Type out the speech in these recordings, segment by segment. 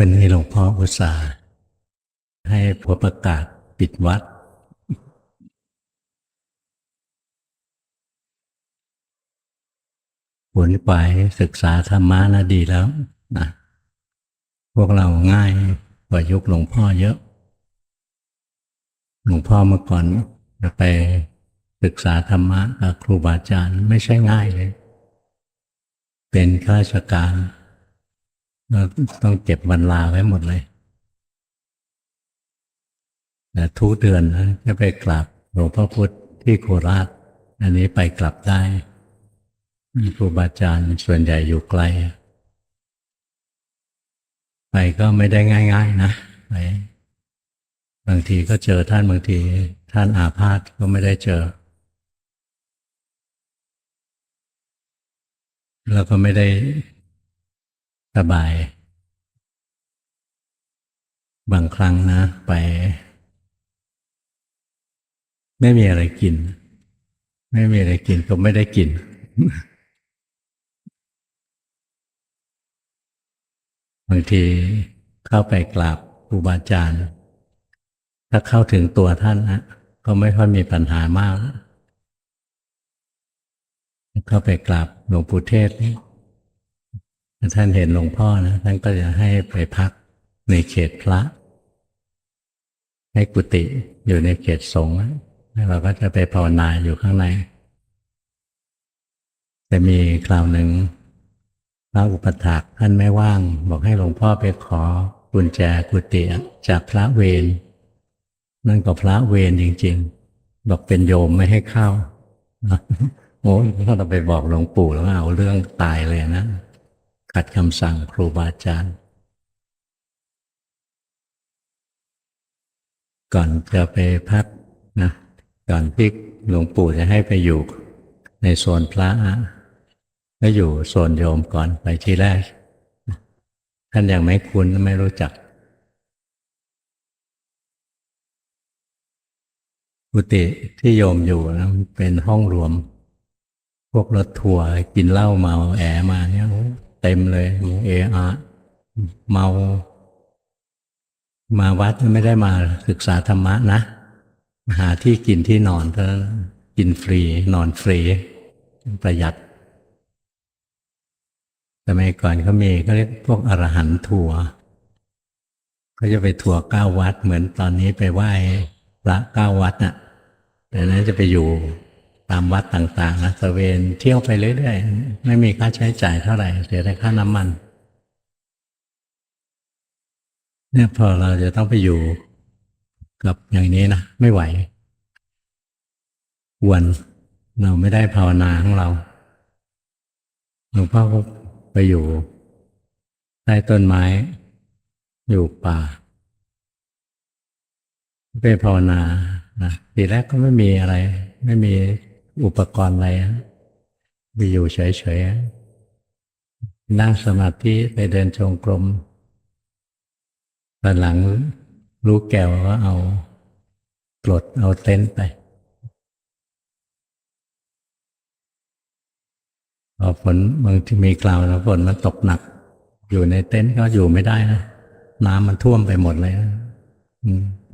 วันนี้หลวงพ่ออุตส่าห์ให้ผัวประกาศปิดวัด ผลไปศึกษาธรรมะนะดีแล้วนะพวกเราง่ายกว่ายุคหลวงพ่อเยอะ หลวงพ่อเมื่อก่อนจะไปศึกษาธรรมะกับครูบาอาจารย์ไม่ใช่ง่ายเลย เป็นข้าราชการ เราต้องเก็บวันลาไว้หมดเลยแต่ทุกเดือนจะไปกราบหลวงพ่อพุธที่โคราช อันนี้ไปกลับได้ครูบาอาจารย์ส่วนใหญ่อยู่ไกล ไปก็ไม่ได้ง่าย ๆ นะไปบางทีก็เจอท่านบางทีท่านอาพาธก็ไม่ได้เจอ แล้วก็ไม่ได้ สบาย บางครั้งนะไป ไม่มีอะไรกิน ไม่มีอะไรกินก็ไม่ได้กิน บางทีเข้าไปกราบครูบาอาจารย์ ถ้าเข้าถึงตัวท่านนะก็ไม่ค่อยมีปัญหามาก เข้าไปกราบหลวงปู่เทศนี่ ท่านเห็นหลวงพ่อนะท่านก็จะให้ไปพักในเขตพระ ให้กุฏิอยู่ในเขตสงฆ์แล้วเราก็จะไปภาวนาอยู่ข้างใน แต่มีคราวหนึ่งพระอุปถากท่านไม่ว่าง บอกให้หลวงพ่อไปขอกุญแจกุฏิจากพระเวรนั่นก็พระเวรจริง ๆ บอกเป็นโยมไม่ให้เข้าโอ้ถ้าเราไปบอกหลวงปู่แล้วเอาเรื่องตายเลยนะ ขัดคำสั่งครูบาอาจารย์ ก่อนจะไปพักนะก่อนที่หลวงปู่จะให้ไปอยู่ในโซนพระก็อยู่โซนโยมก่อนไปที่แรก ท่านยังไม่คุ้นไม่รู้จักกุฏิที่โยมอยู่นะมันเป็นห้องรวม พวกรถทัวร์กินเหล้าเมาแอมาเนี่ย เต็มเลย เออะเมา มาวัดไม่ได้มาศึกษาธรรมะนะ หาที่กินที่นอนเท่านั้นกินฟรี นอนฟรี ประหยัดสมัยก่อนเขามีเขาเรียกพวกอรหันต์ทัวร์เขาจะไปทัวร์เก้าวัดเหมือนตอนนี้ไปไหว้พระเก้าวัดน่ะแต่นั้นจะไปอยู่ ตามวัดต่างๆนะตะเวนเที่ยวไปเรื่อยๆ ไม่มีค่าใช้จ่ายเท่าไหร่ เสียแต่ค่าน้ำมัน เนี่ยพอเราจะต้องไปอยู่กับอย่างนี้นะไม่ไหววนเราไม่ได้ภาวนาของเราหลวงพ่อก็ไปอยู่ใต้ต้นไม้ อยู่ป่าไปภาวนานะทีแรกก็ไม่มีอะไร ไม่มี อุปกรณ์อะไรไปอยู่เฉยๆ นั่งสมาธิไปเดินจงกรมตอนหลังรู้แก้วก็เอาปลดเอาเต็นท์ไปพอฝนบางที่มีกล่าวนะฝนมันตกหนัก อยู่ในเต็นท์ก็อยู่ไม่ได้นะน้ำมันท่วมไปหมดเลยนะ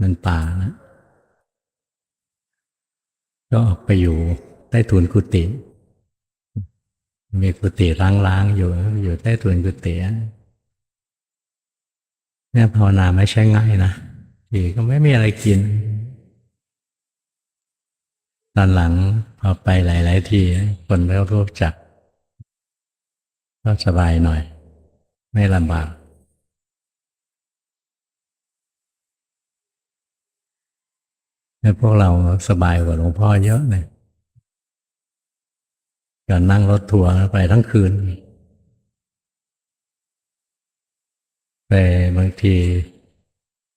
มันป่านะก็ออกไปอยู่ ต้ถุนกุฏิ มีกุฏิล้างๆอยู่ อยู่ใต้ถุนกุฏิเนี่ยภาวนาไม่ใช่ง่ายนะทีก็ไม่มีอะไรกิน ตอนหลังพอไปหลาย ๆ ที คนเริ่มรู้จัก ก็สบายหน่อย ไม่ลำบากแล้วพวกเราสบายกว่าหลวงพ่อเยอะเลย การนั่งรถทัวร์ไปทั้งคืน ไปบางที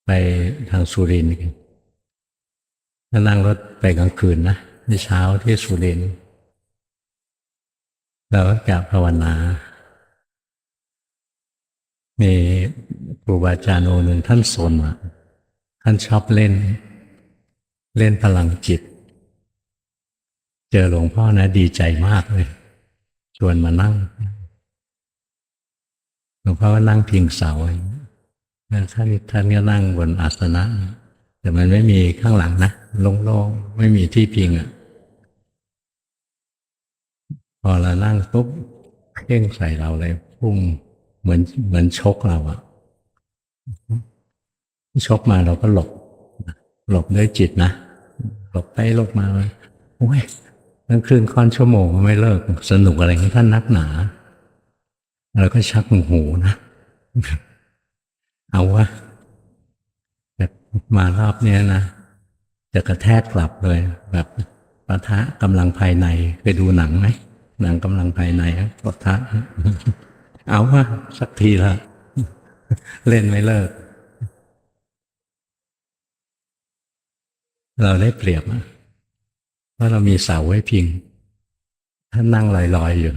ไปทางสุรินทร์กันถ้านั่งรถไปกลางคืนนะในเช้าที่สุรินทร์เราก็กราบภาวนา มีครูบาอาจารย์องค์หนึ่งท่านสนอะท่านชอบเล่น เล่นพลังจิต อหลวงพ่อนะ ดีใจมากเลย ชวนมานั่ง หลวงพ่อก็นั่งพิงเสาท่านท่านก็นั่งบนอาสนะ แต่มันไม่มีข้างหลังนะโล่งๆไม่มีที่พิงอะพอเรานั่งปุ๊บเพ่งใส่เราเลยพุ่งเหมือนเหมือนชกเราอะชกมาเราก็หลบ หลบด้วยจิตนะ หลบไปหลบมาโอ้ย ตั้งครึ่งค่อนชั่วโมงไม่เลิก สนุกอะไรของท่านนักหนาเราก็ชักหูนะ เอาวะแบบมารอบเนี้ยนะ จะกระแทกกลับเลย แบบปะทะกำลังภายในเคยดูหนังไหมหนังกำลังภายในปะทะ เอาวะสักทีละเล่นไม่เลิก เราได้เปรียบอะ เพราเรามีเสาไว้พิง ถ้านั่งลอยๆอยู่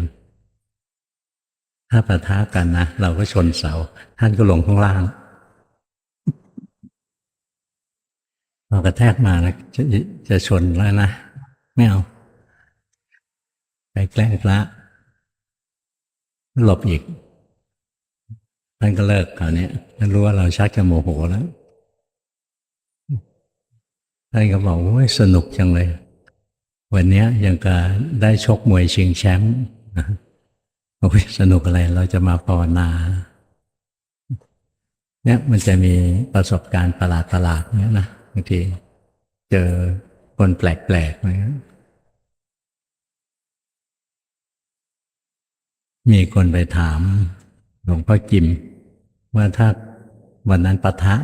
ถ้าปะทะกันนะ เราก็ชนเสา ท่านก็ลงข้างล่างเรากระแทกมานะจะจะชนแล้วนะ ไม่เอา ไปแกล้งพระหลบอีกท่านก็เลิกคราวนี้ท่านรู้ว่าเราชักจะโมโหแล้วท่านก็บอกว่าสนุกจังเลย วันนี้ยังกะได้ชกมวยชิงแชมป์โอ้ยสนุกอะไรเราจะมาภาวนาเนี่ยมันจะมีประสบการณ์ประหลาดประหลาดๆเนี่ยนะบางทีเจอคนแปลกๆอะมีคนไปถามหลวงพ่อกิม ว่าถ้าวันนั้นปะทะ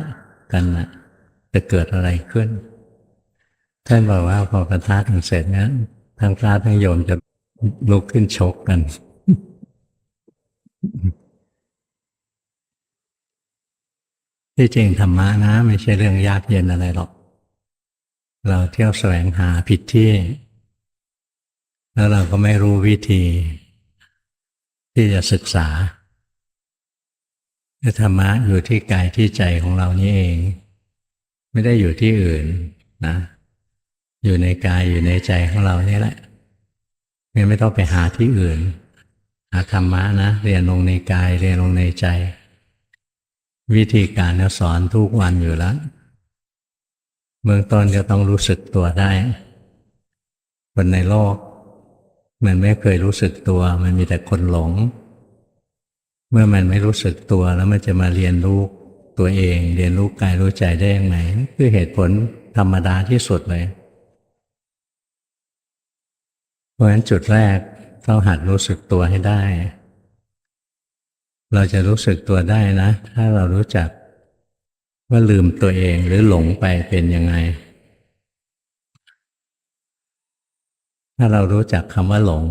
กันนะจะเกิดอะไรขึ้น ท่านบอกว่าพอปะทะกันเสร็จนี่ยทั้งพระทั้งโยมจะลุกขึ้นชกกัน ที่จริงธรรมะนะ ไม่ใช่เรื่องยากเย็นอะไรหรอก เราเที่ยวแสวงหาผิดที่ แล้วเราก็ไม่รู้วิธี ที่จะศึกษาธรรมะอยู่ที่กายที่ใจของเรานี่เอง ไม่ได้อยู่ที่อื่นนะ อยู่ในกายอยู่ในใจของเรานี่แหละไม่ต้องไปหาที่อื่น หาธรรมะนะ เรียนลงในกายเรียนลงในใจ วิธีการเนี่ยสอนทุกวันอยู่แล้วเบื้องต้นจะต้องรู้สึกตัวได้ คนในโลก มันไม่เคยรู้สึกตัว มันมีแต่คนหลง เมื่อมันไม่รู้สึกตัวแล้วมันจะมาเรียนรู้ตัวเอง เรียนรู้กายรู้ใจได้ยังไงคือเหตุผลธรรมดาที่สุดเลย เพราะฉะนั้นจุดแรกต้องหัดรู้สึกตัวให้ได้ เราจะรู้สึกตัวได้นะ ถ้าเรารู้จักว่าลืมตัวเองหรือหลงไปเป็นยังไง ถ้าเรารู้จักคำว่าหลง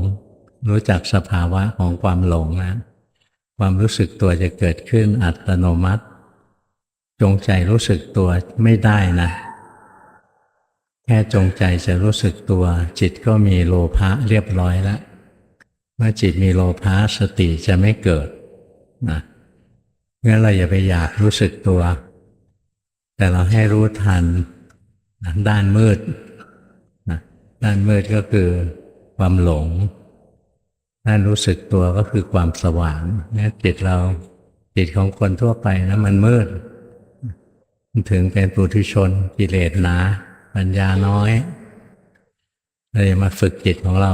รู้จักสภาวะของความหลงนะ ความรู้สึกตัวจะเกิดขึ้นอัตโนมัติ จงใจรู้สึกตัวไม่ได้นะ แค่จงใจจะรู้สึกตัว จิตก็มีโลภะเรียบร้อยแล้วเมื่อจิตมีโลภะสติจะไม่เกิดนะงั้นเราอย่าไปอยากรู้สึกตัว แต่เราให้รู้ทันด้านมืดนะด้านมืดก็คือความหลง ด้านรู้สึกตัวก็คือความสว่างนี่จิตเราจิตของคนทั่วไปนะมันมืด ถึงเป็นปุถุชนกิเลสหนา ปัญญาน้อยเลยมาฝึกจิตของเรา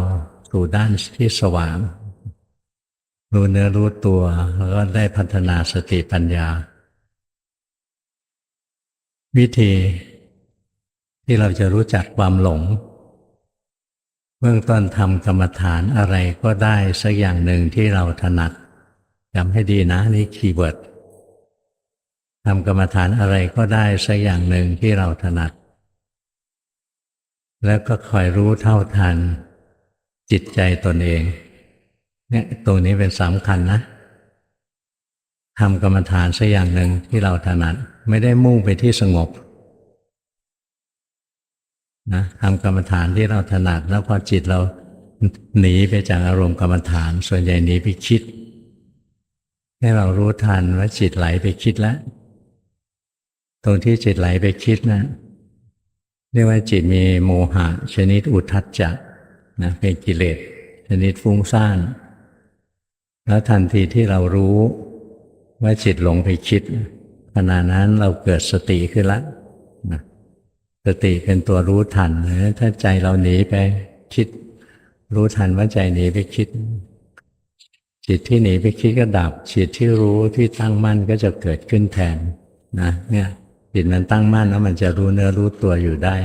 สู่ด้านที่สว่าง รู้เนื้อรู้ตัว แล้วก็ได้พัฒนาสติปัญญา วิธีที่เราจะรู้จักความหลง เบื้องต้นทำกรรมฐานอะไรก็ได้สักอย่างหนึ่งที่เราถนัดจำให้ดีนะนี่คีย์เวิร์ดทำกรรมฐานอะไรก็ได้สักอย่างหนึ่งที่เราถนัด แล้วก็คอยรู้เท่าทัน จิตใจตนเอง เนี่ยตรงนี้เป็นสำคัญนะทำกรรมฐานสักอย่างหนึ่งที่เราถนัดไม่ได้มุ่งไปที่สงบนะทำกรรมฐานที่เราถนัดแล้วพอจิตเราหนีไปจากอารมณ์กรรมฐาน ส่วนใหญ่หนีไปคิด ให้เรารู้ทันว่าจิตไหลไปคิดแล้ว ตรงที่จิตไหลไปคิดนะ เรียกว่าจิตมีโมหะ ชนิดอุทัจจะนะเป็นกิเลสชนิดฟุ้งซ่าน แล้วทันทีที่เรารู้ว่าจิตหลงไปคิดขณะนั้นเราเกิดสติขึ้นละนะสติเป็นตัวรู้ทันนะถ้าใจเราหนีไปคิด รู้ทันว่าใจหนีไปคิด จิตที่หนีไปคิดก็ดับ จิตที่รู้ที่ตั้งมั่นก็จะเกิดขึ้นแทนนะเนี่ย จิตมันตั้งมั่นแล้วมันจะรู้เนื้อรู้ตัวอยู่ได้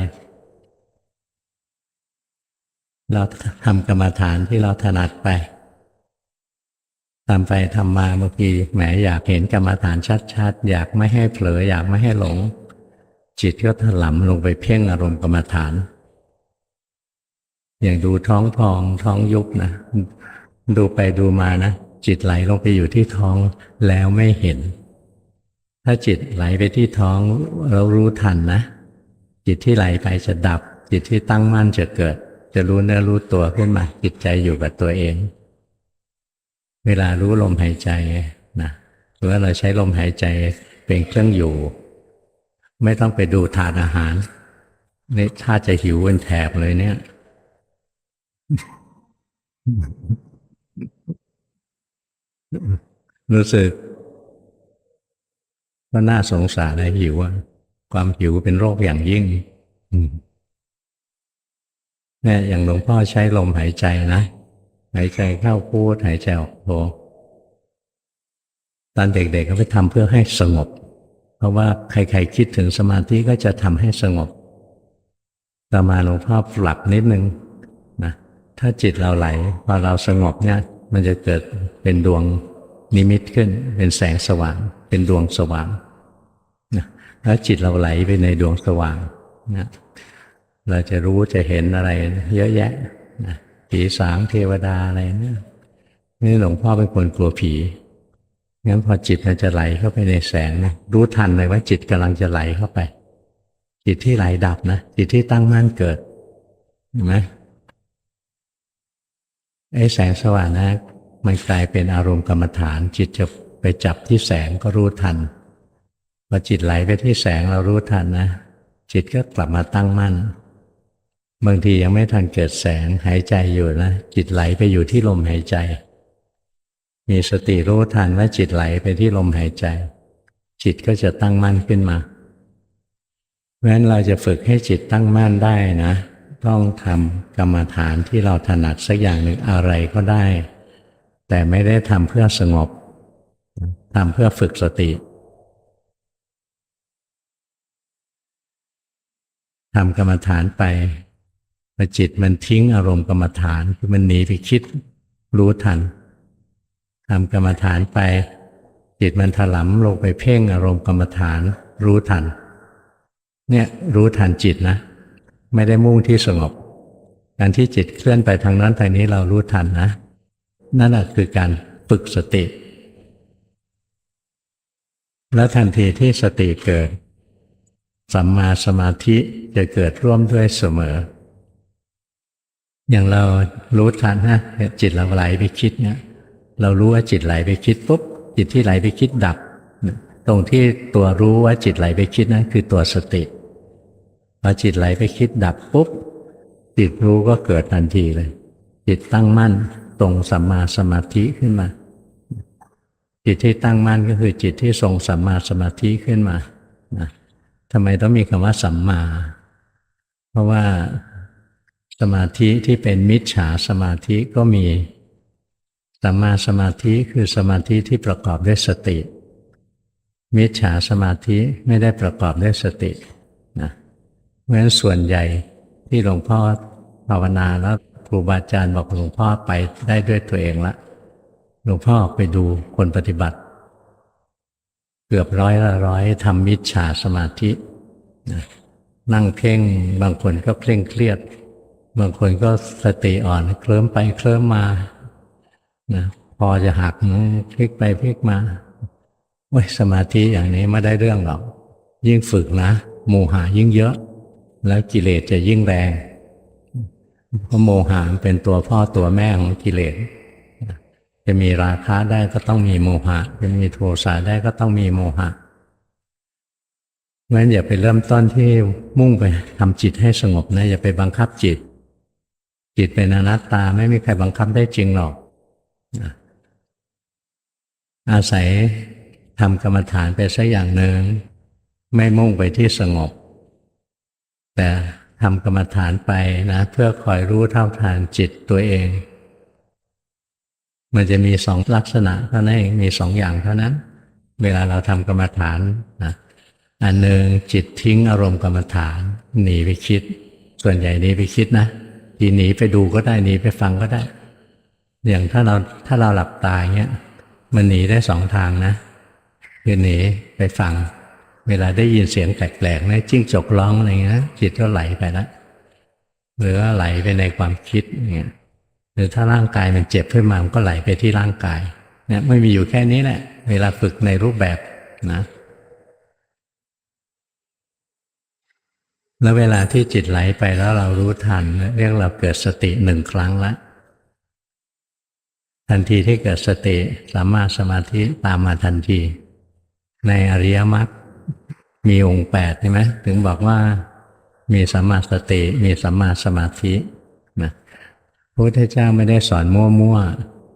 เราทำกรรมฐานที่เราถนัดไปทำไปทำมาเมื่อกี้แหมอยากเห็นกรรมฐานชัดๆ อยากไม่ให้เผลออยากไม่ให้หลง จิตก็ถลำลงไปเพ่งอารมณ์กรรมฐาน อย่างดูท้องพองท้องยุบนะดูไปดูมานะจิตไหลลงไปอยู่ที่ท้องแล้วไม่เห็น ถ้าจิตไหลไปที่ท้องเรารู้ทันนะ จิตที่ไหลไปจะดับ จิตที่ตั้งมั่นจะเกิด จะรู้เนื้อรู้ตัวขึ้นมา จิตใจอยู่กับตัวเอง เวลารู้ลมหายใจนะหรือว่าเราใช้ลมหายใจเป็นเครื่องอยู่ ไม่ต้องไปดูทานอาหารนี่ถ้าจะหิวเป็นแถบเลยเนี่ยรู้สึก ว่าน่าสงสารนะหิวอะความหิวเป็นโรคอย่างยิ่งอืมเนี่ยอย่างหลวงพ่อใช้ลมหายใจนะ หายใจเข้าพูดหายใจออกโทตอนเด็กๆก็ไปทำเพื่อให้สงบ เพราะว่าใครๆคิดถึงสมาธิก็จะทำให้สงบต่อมาหลวงพ่อปรับนิดนึงนะถ้าจิตเราไหลพอเราสงบเนี่ย มันจะเกิดเป็นดวงนิมิตขึ้น เป็นแสงสว่าง เป็นดวงสว่างนะแล้วจิตเราไหลไปในดวงสว่างนะเราจะรู้จะเห็นอะไร เยอะแยะนะผีสางเทวดาอะไรเนี่ยนี่หลวงพ่อเป็นคนกลัวผีงั้นพอจิตมันจะไหลเข้าไปในแสงนะรู้ทันเลยว่าจิตกำลังจะไหลเข้าไป จิตที่ไหลดับนะจิตที่ตั้งมั่นเกิดเห็นไหมไอ้แสงสว่างนะมันกลายเป็นอารมณ์กรรมฐาน จิตจะ ไปจับที่แสงก็รู้ทันพอจิตไหลไปที่แสงเรารู้ทันนะ จิตก็กลับมาตั้งมั่น บางทียังไม่ทันเกิดแสงหายใจอยู่นะ จิตไหลไปอยู่ที่ลมหายใจ มีสติรู้ทันว่าจิตไหลไปที่ลมหายใจ จิตก็จะตั้งมั่นขึ้นมาเพราะฉะนั้นเราจะฝึกให้จิตตั้งมั่นได้นะ ต้องทำกรรมฐานที่เราถนัดสักอย่างหนึ่งอะไรก็ได้ แต่ไม่ได้ทำเพื่อสงบ ทำเพื่อฝึกสติทำกรรมฐานไปพอจิตมันทิ้งอารมณ์กรรมฐานคือมันหนีไปคิดรู้ทันทำกรรมฐานไป จิตมันถลำลงไปเพ่งอารมณ์กรรมฐานรู้ทัน เนี่ยรู้ทันจิตนะ ไม่ได้มุ่งที่สงบ การที่จิตเคลื่อนไปทางนั้นทางนี้เรารู้ทันนะ นั่นแหะคือการฝึกสติ แล้วทันทีที่สติเกิด สัมมาสมาธิจะเกิดร่วมด้วยเสมอ อย่างเรารู้ทันนะจิตเราไหลไปคิดเนี่ยเรารู้ว่าจิตไหลไปคิดปุ๊บจิตที่ไหลไปคิดดับ ตรงที่ตัวรู้ว่าจิตไหลไปคิดนั่นคือตัวสติพอจิตไหลไปคิดดับปุ๊บจิตรู้ก็เกิดทันทีเลย จิตตั้งมั่นตรงสัมมาสมาธิขึ้นมา จิตที่ตั้งมั่นก็คือจิตที่ทรงสัมมาสมาธิขึ้นมานะทำไมต้องมีคำว่าสัมมา เพราะว่าสมาธิที่เป็นมิจฉาสมาธิก็มี สัมมาสมาธิคือสมาธิที่ประกอบด้วยสติ มิจฉาสมาธิไม่ได้ประกอบด้วยสตินะเพราะฉะนั้นส่วนใหญ่ที่หลวงพ่อภาวนาแล้วครูบาอาจารย์บอกหลวงพ่อไปได้ด้วยตัวเองละ หลวงพ่อไปดูคนปฏิบัติ เกือบร้อยละร้อยทำมิจฉาสมาธินะนั่งเพ่งบางคนก็เคร่งเครียด บางคนก็สติอ่อน เคลิ้มไปเคลิ้มมานะพอจะหักนะพลิกไปพลิกมาโอ้ยสมาธิอย่างนี้ไม่ได้เรื่องหรอก ยิ่งฝึกนะโมหะยิ่งเยอะ แล้วกิเลสจะยิ่งแรงเพราะโมหะเป็นตัวพ่อตัวแม่ของกิเลส จะมีราคะได้ก็ต้องมีโมหะ จะมีโทสะได้ก็ต้องมีโมหะเพราะฉะนั้นอย่าไปเริ่มต้นที่มุ่งไปทำจิตให้สงบนะ อย่าไปบังคับจิต จิตเป็นอนัตตาไม่มีใครบังคับได้จริงหรอก อาศัยทำกรรมฐานไปสักอย่างหนึ่งไม่มุ่งไปที่สงบ แต่ทำกรรมฐานไปนะ เพื่อคอยรู้เท่าทานจิตตัวเอง มันจะมีสองลักษณะเท่านั้นเองมีสองอย่างเท่านั้น เวลาเราทำกรรมฐานนะอันหนึ่งจิตทิ้งอารมณ์กรรมฐานหนีไปคิด ส่วนใหญ่หนีไปคิดนะทีหนีไปดูก็ได้หนีไปฟังก็ได้ อย่างถ้าเราถ้าเราหลับตายเงี้ยมันหนีได้สองทางนะคือหนีไปฟัง เวลาได้ยินเสียงแปลกๆนะจิ้งจกร้องอะไรเงี้ยจิตก็ไหลไปแล้วหรือว่าไหลไปในความคิดอย่างเงี้ย หรือถ้าร่างกายมันเจ็บขึ้นมามันก็ไหลไปที่ร่างกายเนี่ยไม่มีอยู่แค่นี้แหละ เวลาฝึกในรูปแบบนะแล้วเวลาที่จิตไหลไปแล้วเรารู้ทัน เรียกเราเกิดสติหนึ่งครั้งละทันทีที่เกิดสติสามารถสมาธิตามมาทันที ในอริยมรรคมีองค์แปดใช่ไหมถึงบอกว่ามีสัมมาสติมีสัมมาสมาธิ พระพุทธเจ้าไม่ได้สอนมั่ว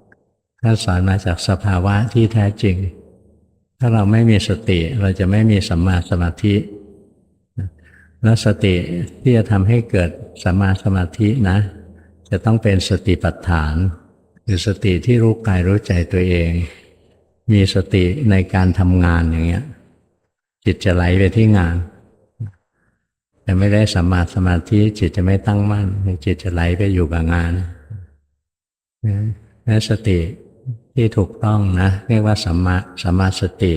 ๆท่านสอนมาจากสภาวะที่แท้จริง ถ้าเราไม่มีสติเราจะไม่มีสัมมาสมาธิ แล้วสติที่จะทำให้เกิดสัมมาสมาธินะ จะต้องเป็นสติปัฏฐาน คือสติที่รู้กายรู้ใจตัวเอง มีสติในการทำงานอย่างเงี้ยจิตจะไหลไปที่งาน แต่ไม่ได้สัมมาสมาธิจิตจะไม่ตั้งมั่น จิตจะไหลไปอยู่กับงานนั่สติที่ถูกต้องนะ เรียกว่าสัมมาสัมมาสติ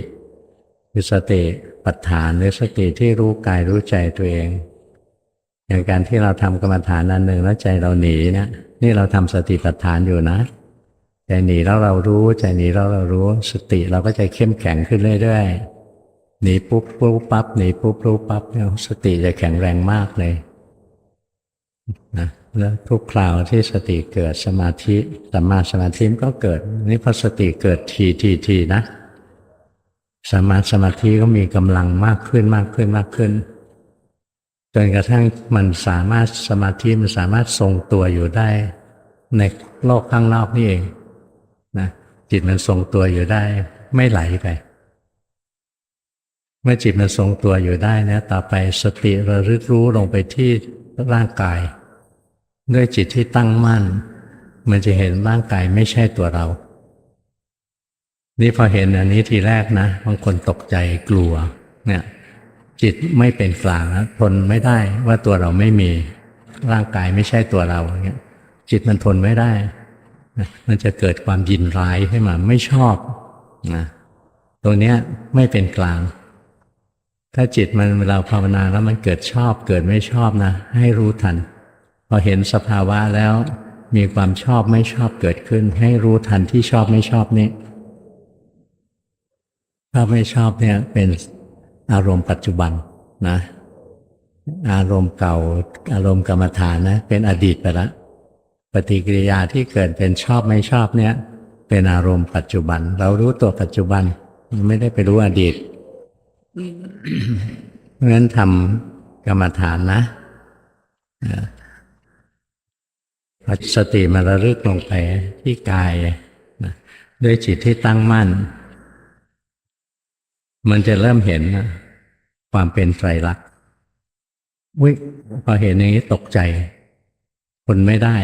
คือสติปัฏฐานหรือสติที่รู้กายรู้ใจตัวเอง อย่างการที่เราทำกรรมฐานอันหนึ่งแล้วใจเราหนีเนี่ยนี่เราทำสติปัฏฐานอยู่นะใจหนีแล้วเรารู้ใจหนีแล้วเรารู้สติเราก็จะเข้มแข็งขึ้นเรื่อยๆ หนีปุ๊บรู้ปั๊บหนีปุ๊บรู้ปั๊บเนี่ยสติจะแข็งแรงมากเลยนะแล้วทุกคราวที่สติเกิดสมาธิสัมมาสมาธิก็เกิด นี่พอสติเกิดทีทีทีนะสมาสมาธิก็มีกำลังมากขึ้นมากขึ้นมากขึ้นจนกระทั่งมันสามารถสมาธิมันสามารถทรงตัวอยู่ได้ ในโลกข้างนอกนี่เองนะจิตมันทรงตัวอยู่ได้ ไม่ไหลไป เมื่อจิตมันทรงตัวอยู่ได้นะต่อไปสติระลึกรู้ลงไปที่ร่างกาย ด้วยจิตที่ตั้งมั่น มันจะเห็นร่างกายไม่ใช่ตัวเรา นี่พอเห็นอันนี้ทีแรกนะบางคนตกใจกลัวเนี่ยจิตไม่เป็นกลางนะทนไม่ได้ว่าตัวเราไม่มีร่างกายไม่ใช่ตัวเราอย่างเงี้ยจิตมันทนไม่ได้ มันจะเกิดความยินร้ายขึ้นมาไม่ชอบนะตัวเนี้ยไม่เป็นกลาง ถ้าจิตมันเราภาวนาแล้วมันเกิดชอบเกิดไม่ชอบนะ ให้รู้ทัน พอเห็นสภาวะแล้วมีความชอบไม่ชอบเกิดขึ้น ให้รู้ทันที่ชอบไม่ชอบนี้ชอบไม่ชอบเนี่ยเป็นอารมณ์ปัจจุบันนะ อารมณ์เก่า อารมณ์กรรมฐานนะ เป็นอดีตไปแล้วปฏิกิริยาที่เกิดเป็นชอบไม่ชอบเนี่ย เป็นอารมณ์ปัจจุบัน เรารู้ตัวปัจจุบัน ไม่ได้ไปรู้อดีต เพราะฉะนั้นทำกรรมฐานนะสติมาระลึกลงไปที่กายนะด้วยจิตที่ตั้งมั่น มันจะเริ่มเห็นความเป็นไตรลักษณ์วิพอเห็นอย่างนี้ตกใจคนไม่ได้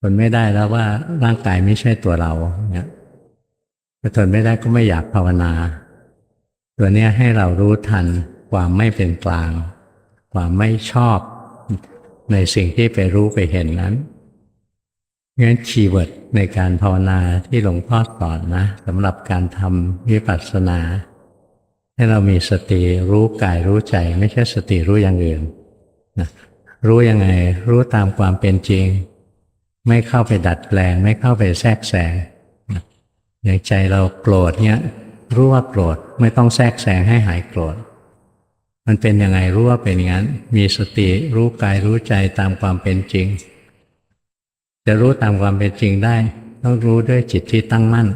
ทนไม่ได้แล้วว่าร่างกายไม่ใช่ตัวเราเนี่ยทนไม่ได้ก็ไม่อยากภาวนา ตัวนี้ให้เรารู้ทันความไม่เป็นกลาง ความไม่ชอบในสิ่งที่ไปรู้ไปเห็นนั้นงั้นคีย์เวิร์ดในการภาวนาที่หลวงพ่อสอนนะสำหรับการทำวิปัสสนา ให้เรามีสติรู้กายรู้ใจ ไม่ใช่สติรู้อย่างอื่นนะรู้ยังไงรู้ตามความเป็นจริง ไม่เข้าไปดัดแปลง ไม่เข้าไปแทรกแซงอย่างใจเราโกรธเนี้ย รู้ว่าโกรธไม่ต้องแทรกแซงให้หายโกรธ มันเป็นยังไงรู้ว่าเป็นอย่างนั้น มีสติรู้กายรู้ใจตามความเป็นจริง จะรู้ตามความเป็นจริงได้ต้องรู้ด้วยจิตที่ตั้งมั่น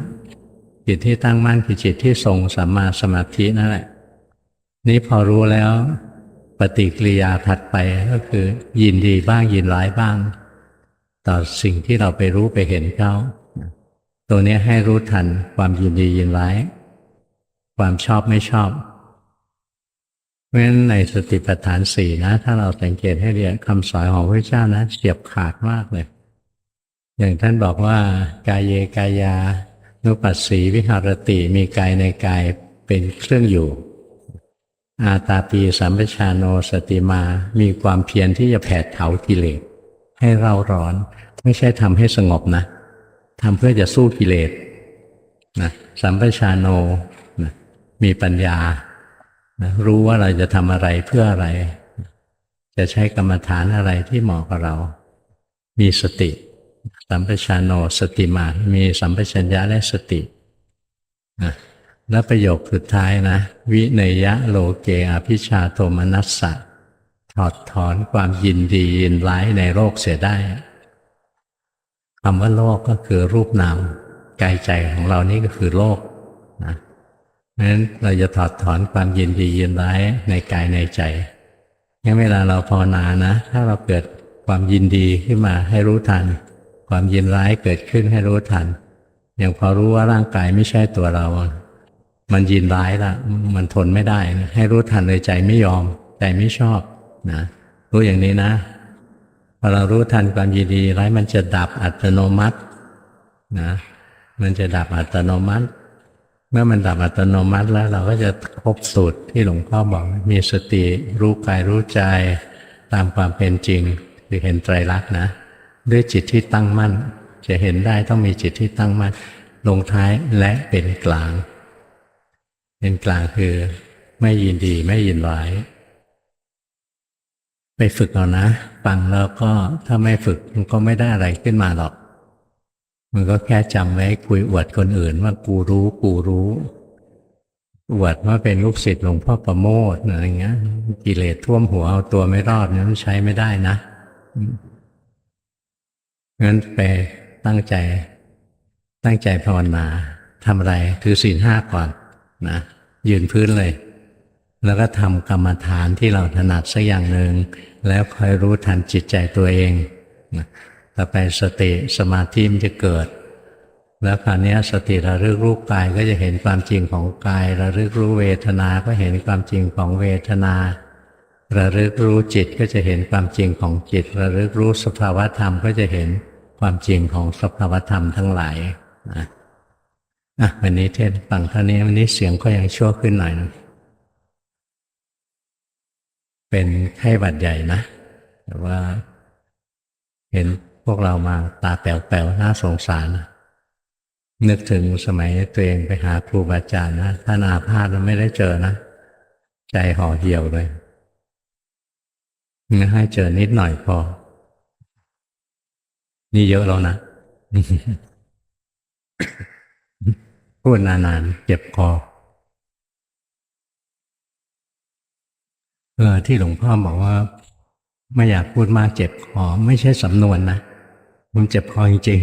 จิตที่ตั้งมั่นคือจิตที่ทรงสัมมาสมาธินั่นแหละ นี้พอรู้แล้วปฏิกิริยาถัดไปก็คือ ยินดีบ้างยินร้ายบ้าง ต่อสิ่งที่เราไปรู้ไปเห็นเขาตัวนี้ให้รู้ทันความยินดียินร้าย ความชอบไม่ชอบเพราะฉะนั้นในสติปัฏฐานสี่นะ ถ้าเราสังเกตให้เรียนคำสอนของพระเจ้านะเฉียบขาดมากเลย อย่างท่านบอกว่ากายเยกายานุปัสสีวิหารติมีกายในกายเป็นเครื่องอยู่ อาตาปีสัมปชานโนสติมา มีความเพียรที่จะแผดเผากิเลสให้เราร้อน ไม่ใช่ทำให้สงบนะทำเพื่อจะสู้กิเลสนะสัมปชานโน มีปัญญานะรู้ว่าเราจะทำอะไรเพื่ออะไร จะใช้กรรมฐานอะไรที่เหมาะกับเรา มีสติ สัมปชานโนสติมา มีสัมปชัญญะและสตินะแล้วประโยคสุดท้ายนะ วิเนยะโลเกอภิชาโทมนัสสะถอดถอนความยินดียินร้ายในโลกเสียได้คำว่าโลกก็คือรูปนามกายใจของเรานี่ก็คือโลก เพราะฉะนั้นเราจะถอดถอนความยินดียินร้ายในกายในใจงั้นเวลาเราภาวนานะ ถ้าเราเกิดความยินดีขึ้นมาให้รู้ทัน ความยินร้ายเกิดขึ้นให้รู้ทัน อย่างพอรู้ว่าร่างกายไม่ใช่ตัวเรา มันยินร้ายละมันทนไม่ได้นะให้รู้ทันเลยใจไม่ยอมใจไม่ชอบนะรู้อย่างนี้นะพอเรารู้ทันความยินดีร้ายมันจะดับอัตโนมัตินะมันจะดับอัตโนมัติ เมื่อมันดับอัตโนมัติแล้วเราก็จะครบสูตรที่หลวงพ่อบอก มีสติรู้กายรู้ใจตามความเป็นจริงคือเห็นไตรลักษณ์นะ ด้วยจิตที่ตั้งมั่น จะเห็นได้ต้องมีจิตที่ตั้งมั่น ลงท้ายและเป็นกลาง เป็นกลางคือไม่ยินดีไม่ยินร้ายไปฝึกเอานะ ฟังแล้วก็ถ้าไม่ฝึกมันก็ไม่ได้อะไรขึ้นมาหรอก มันก็แค่จำไว้คุยอวดคนอื่นว่ากูรู้กูรู้ อวดว่าเป็นลูกศิษย์หลวงพ่อประโมทอะไรเงี้ย กิเลสท่วมหัวเอาตัวไม่รอดเนี่ยมันใช้ไม่ได้นะงั้นไปตั้งใจ ตั้งใจภาวนาทำอะไรถือศีลห้าก่อนนะยืนพื้นเลย แล้วก็ทำกรรมฐานที่เราถนัดสักอย่างหนึ่งแล้วคอยรู้ทันจิตใจตัวเองนะ ต่อไปสติสมาธิมันจะเกิด แล้วคราวนี้สติระลึกรู้กายก็จะเห็นความจริงของกาย ระลึกรู้เวทนา ก็เห็นความจริงของเวทนา ระลึกรู้จิตก็จะเห็นความจริงของจิต ระลึกรู้สภาวธรรมก็จะเห็นความจริงของสภาวธรรมทั้งหลายนะอะวันนี้เทศฟังเท่านี้วันนี้เสียงก็ยังชั่วขึ้นหน่อยนะเป็นไข้หวัดใหญ่นะแต่ว่าเห็น วกเรามาตาแป๋วๆน่าสงสารนึกถึงสมัยตัวเองไปหาครูบาอาจารย์นะท่านอาพาธเราไม่ได้เจอนะ ใจห่อเหี่ยวเลยงั้นให้เจอนิดหน่อยพอ นี่เยอะแล้วนะ พูดนานๆเจ็บคอเออที่หลวงพ่อบอกว่า ไม่อยากพูดมากเจ็บคอไม่ใช่สำนวนนะ มันเจ็บคอจริง